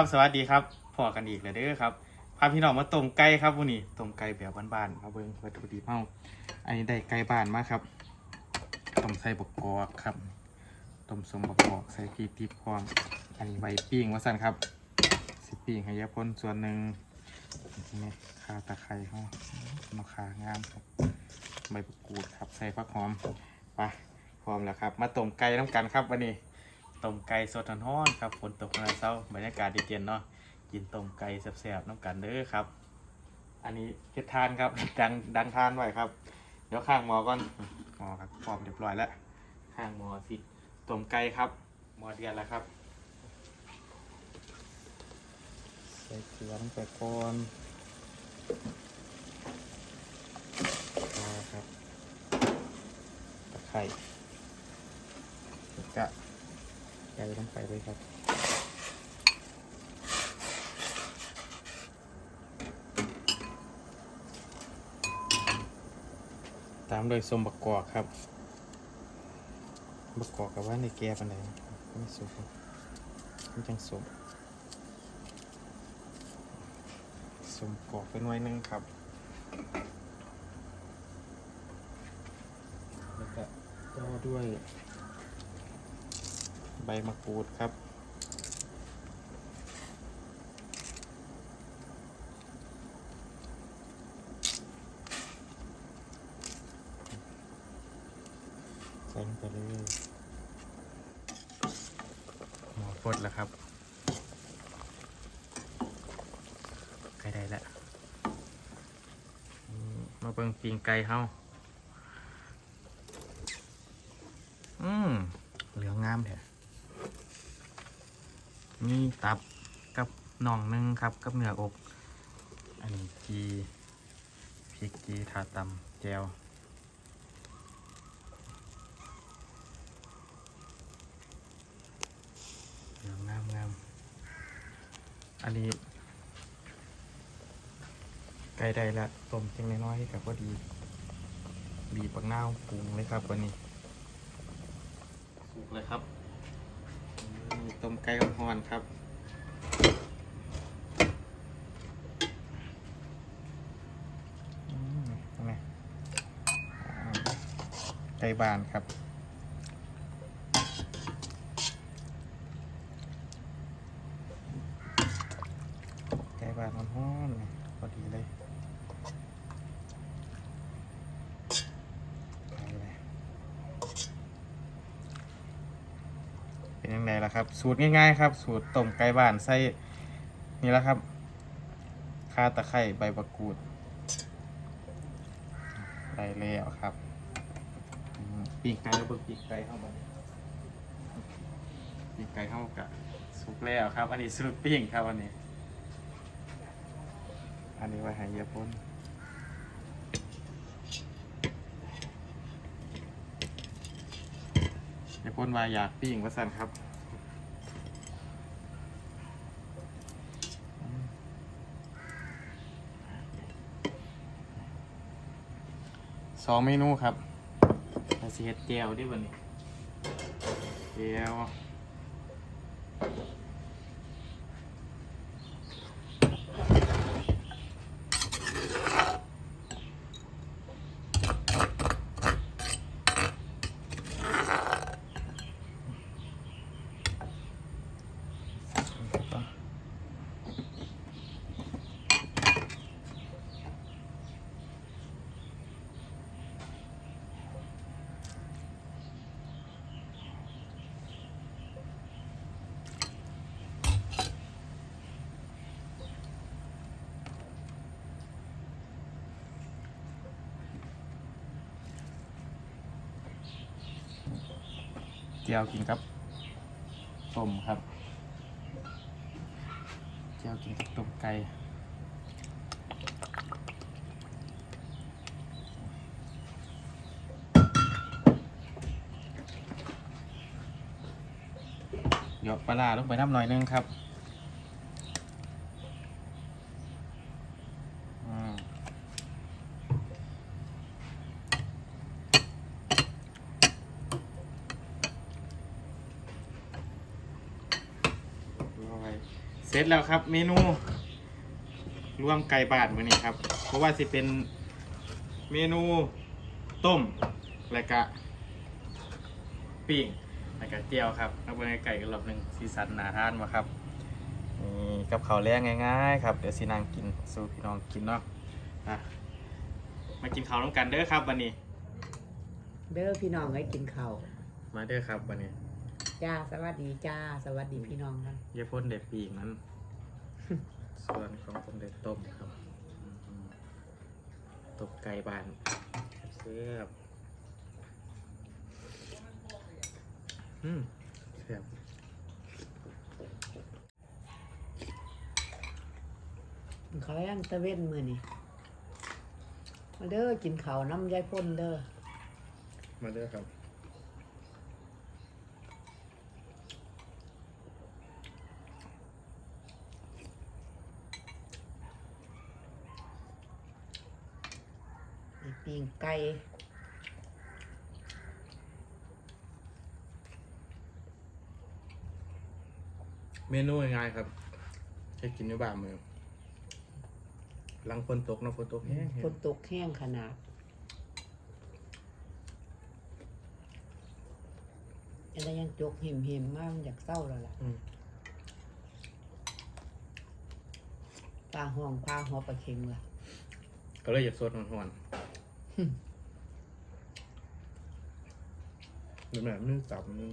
ครับสวัสดีครับพอกันอีกแล้วเด้อครับพาพี่น้องมาต้มไก่ครับวันนี้ต้มไก่แบบบ้านๆมาเบิ่งวัตถุดิบเฮาอันนี้ได้ไก่บ้านมาครับต้มใส่บกกอกครับต้มสมบกกอกใส่พริกพริกพร้อมอันนี้ใบปิ้งว่าสั่นครับสิปิ้งให้ยายพ่นส่วนหนึ่งนี่ข่าตะไคร้เฮามะขางามครับใบมะกูดครับใส่ฟักหอมไปพร้อมแล้วครับ มาต้มไก่น้ำกันครับวันนี้ ต้มไก่สดร้อนๆครับฝนตกมาเช้าบรรยากาศดีเย็นเนาะกินต้มไก่แซ่บๆน้ำกันเด้อครับ อันนี้เฮ็ดทานครับ ดังดังทานไว้ครับ เดี๋ยวข้างหมอก่อนหมอครับพร้อมเรียบร้อยแล้วข้างหมอสิต้มไก่ครับหมอเดือนแล้วครับใส่เกลือลงไปก่อนครับตะไคร้แล้ว ก็ไก่ลงไปเลยครับ ตามโดยสมบักกอกครับ บักกอกกับว่าในแกปันไดไม่สุกครับมันจังสมสมกอกเป็นไว้นึ่งครับแล้วก็ต่อด้วย ใบมะกรูดครับ ใส่ลงไปเลยหมอฟดแล้วครับไก่ได้แล้วมมาเบิ่งปิงไก่เฮาอืมเหลืองงามแท้ นี่ตับกับน่องหนึงครับ กับเนื้ออก อันนี้กีพริกกีทาตำแจวเงามงามอันนี้ไก่ได้ละต้มเพียงน้อยๆกับพอดี บีบปักหน้าปรุงเลยครับวันนี้สุกเลยครับ ต้มไก่กับฮอนครับไก่บานครับ ไก่บานฮ้อนๆนี่พอดีเลยเอาเลยเป็ นะครับ สูตรง่ายๆครับ สูตรต้มไก่บ้านใส่นี่แหละครับข่าตะไคร้ใบมะกรูดได้แล้วครับปีกไก่แล้วเบิกปีกไก่เข้ามาปีกไก่เข้ากะสุกแล้วครับ อันนี้สูตรปิ้งครับอันนี้ อันนี้ไว้ให้ยียพ่นเยียพ่นว่าอยากปิ้งว่าสั่นครับ สองเมนูครับเสิเฮ็ดแก้วดิวันนี้แก้ว จียวกินครับต้มครับเจียวกินกับต้มไก่เดี๋ยวปลาลาลงไปน้ำหน่อยนึงครับอืม รอย เสร็จแล้วครับเมนูรวมไก่บาทมื้อนี้ครับ เพราะว่าสิเป็นเมนูต้มแล้วก็ปิ้งแล้วก็เจียวครับแล้วเบิ่งไก่กันรอบหนึงสีสันน่าทานบ่ครับนี่กับข้าวแรงง่ายๆครับเดี๋ยวสินั่งกินสู่พี่น้องกินเนาะอะมากินข้าวร่วมกันเด้อครับวันนี้ เด้อพี่น้องให้กินข้าวมาเด้อครับวันนี้ จ้าสวัสดีจ้า สวัสดีพี่น้องกันเยพ่นเด็ดปีกนั้น ส่วนของผมเด็ดต้มครับอืมตบไก่บานเสียบอืมเสียบเขาย่างตะเว้นมือนี่มาเด้อกินข้าวน้ำยายพ่นเด้อมาเด้อครับ ปีงไก่เมนูง่ายๆครับให้กินในบ้านมือหลังฝนตกเนาะฝนตกแห้งฝนตกแห้งขนาด อะไรยังจกเห็มเห็มๆมากมันอยากเศร้าแล้วล่ะอืมปลาห้องปลาหัวปลาเค็งล่ะก็เลยอยากสดหอน หึๆหรือแบบนึ่งสับนึง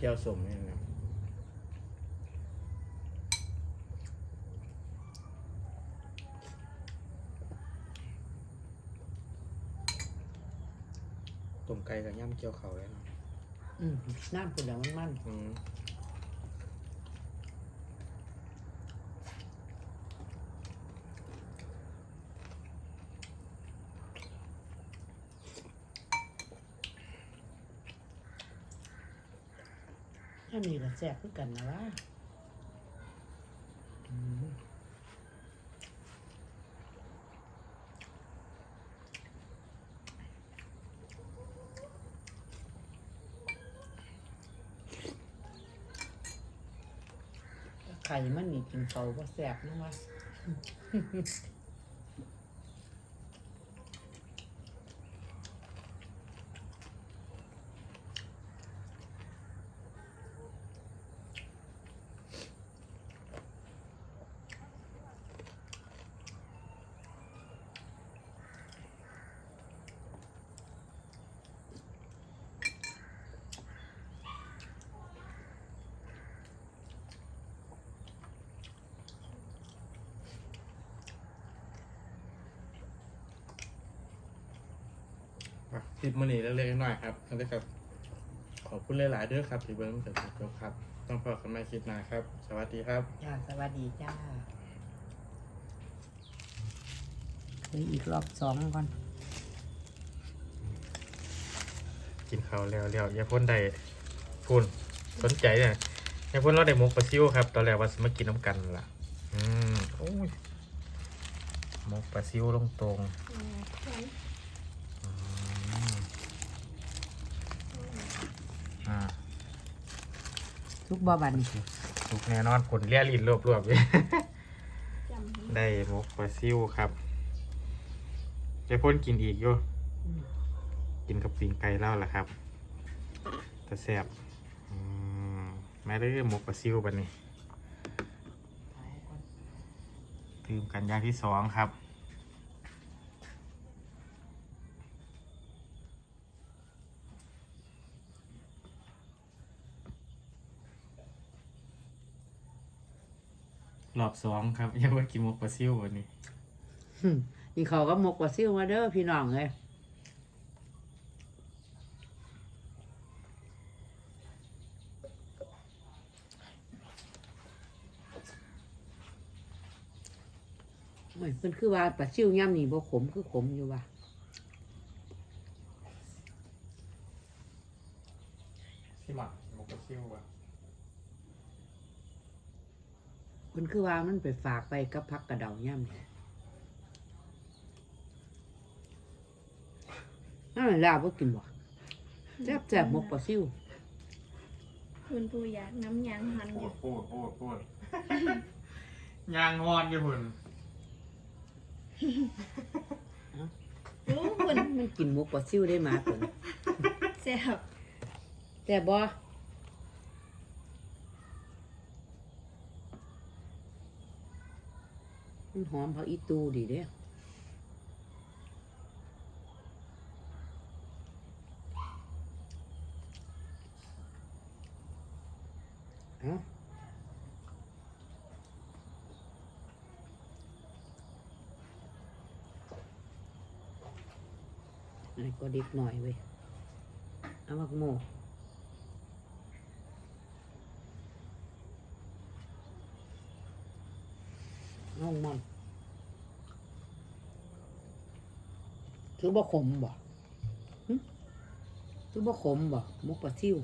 แก้วสมนี่นะ ต้มไก่กับย่ำเจียวเขาเลยเนาะอืมน้ำผุดแล้วมันมันอืมถ้ามีก็แซ่บคือกันนะว่า ไข่มันนี่กินเขาก็แสบนะวะ คลิปมันนี่เล็กๆน้อยๆครับนั่นเลยครับ ขอบคุณหลายๆเด้อครับที่เบิ้งเสร็จจบครับ ต้องพอกันใหม่คลิปหน้าครับ สวัสดีครับ จ้าสวัสดีจ้าเฮ้ยอีกรอบสองก่อน กินข้าวแล้วแล้วอย่าพ่นได้พูนสนใจเนี่ยอย่าพ่นเราได้หมกปลาซิวครับ ตอนแรกว่าสมากินน้ำกันล่ะ อืมโอ้ยหมกปลาซิวลงตรง อืม อ่าทุกบ่บันนี่สุกแน่นอนผลเลี้ยลิ้นรวบๆเลยได้หมกปลาซิวครับจะพ่นกินอีกอยู่อืมกินกับปีงไก่เล่าล่ะครับแต่แซ่บอืมแม่ได้หมกปลาซิวบันนี้ดื่มกันอย่างที่สองครับ รอบสองครับยังว่ากินหมกปลาซิววันนี้หึนี่เขาก็หมกว่าซิ่วมาเด้อพี่น้องเลยโอ้ยเพิ่นคือว่าปลาซิ่วย่ำนี่บ่ขมคือขมอยู่ว่ะที่หมักหมกกระซิวอะ เพิ่นคือว่ามันไปฝากไปกับพักกระเดาย่ำนี่นั่นแหละลาบ่กินบ่แซ่บแซ่บๆหมกปลาซิวคุณผู้อยากน้ำยางหันโคอยู่ตรโคตรโคตรโคตรยางงอนอยู่หุ่นโอ้คุณมันกินหมกปลาซิวได้หมาตัวนี้แซ่บแต่บ มันหอมผักอีตูดีเด้เอ้าอันนี้ก็เด็กหน่อยเว้ยเอามักโม น้องมันถือบ่ขมบ่ถือบ่ขมบ่มุกปลาซิว